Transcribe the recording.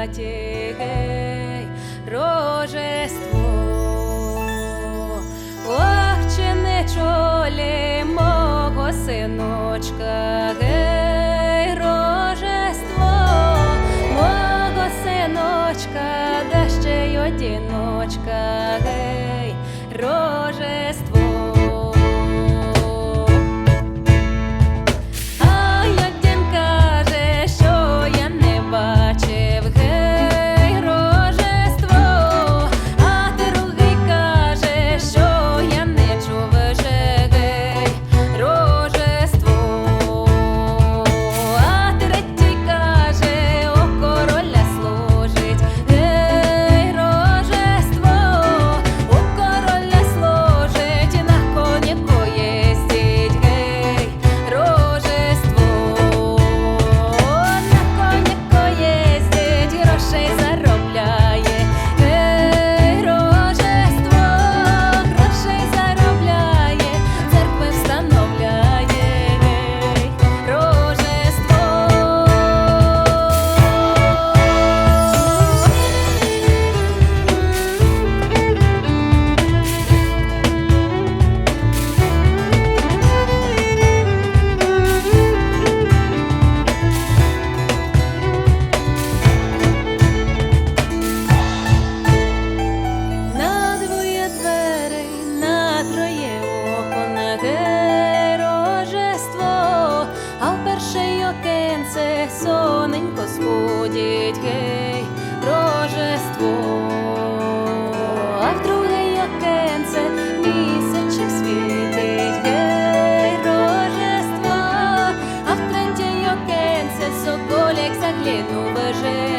святі рожество, Ох, чи не чолі мого синочка гей, рожество, мого синочка, да ще й одіночка гей, рожество. гей, рожество, а вдруге якенце місячок світить. Гей, рожество, а втретє, якенце, соколяк заглянув беже.